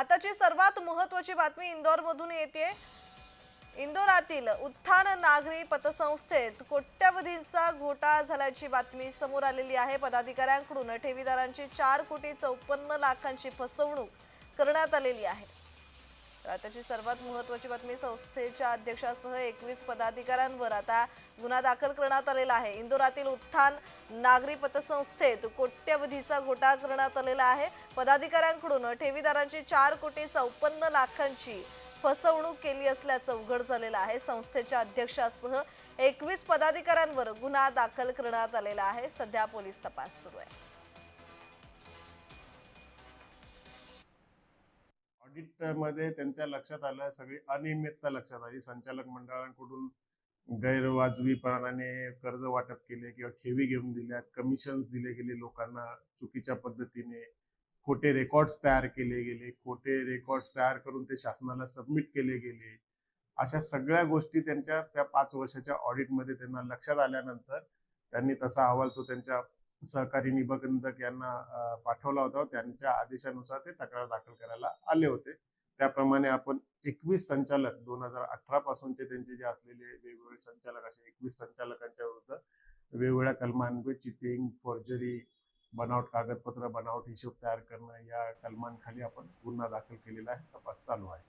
आताची सर्वात महत्वाची बातमी इंदोरमधून येते. इंदोरातील उत्थान नागरी पतसंस्थेत कोट्यवधींचा घोटाळा झाल्याची बातमी समोर आलेली आहे. पदाधिकाऱ्यांकडून ठेवीदारांची चार कोटी चौपन्न लाखांची फसवणूक करण्यात आलेली आहे. आताची सर्वात महत्वाची बातमी संस्थेच्या अध्यक्षासह एकवीस पदाधिकाऱ्यांवर आता गुन्हा दाखल करण्यात आलेला आहे. इंदोरातील उत्थान नागरी पतसंस्थेत कोट्यवधीचा घोटाळा करण्यात आलेला आहे. पदाधिकाऱ्यांकडून ठेवीदारांची चार कोटी चौपन्न लाखांची फसवणूक केली असल्याचं उघड झालेलं आहे. संस्थेच्या अध्यक्षासह एकवीस पदाधिकाऱ्यांवर गुन्हा दाखल करण्यात आलेला आहे. सध्या पोलीस तपास सुरू आहे. मध्ये त्यांच्या लक्षात आलं सगळी अनियमितता लक्षात आली. संचालक मंडळांकडून गैरवाजवीपणाने कर्ज वाटप केले किंवा ठेवी घेऊन दिल्यात कमिशन्स दिले गेले लोकांना चुकीच्या पद्धतीने. खोटे रेकॉर्ड्स तयार केले गेले. खोटे रेकॉर्ड्स तयार करून ते शासनाला सबमिट केले गेले. अशा सगळ्या गोष्टी त्यांच्या त्या पाच वर्षाच्या ऑडिटमध्ये त्यांना लक्षात आल्यानंतर त्यांनी तसा अहवाल तो त्यांच्या सहकारी निबंधक यांना पाठवला होता. त्यांच्या आदेशानुसार ते तक्रार दाखल करायला आले होते. त्याप्रमाणे आपण एकवीस संचालक दोन हजार अठरा पासूनचे त्यांचे जे असलेले वेगवेगळे संचालक असे एकवीस संचालकांच्या विरुद्ध वेगवेगळ्या कलमांवर चिटिंग फॉर्जरी बनावट कागदपत्र बनावट हिशोब तयार करणं या कलमांखाली आपण गुन्हा दाखल केलेला आहे. तपास चालू आहे.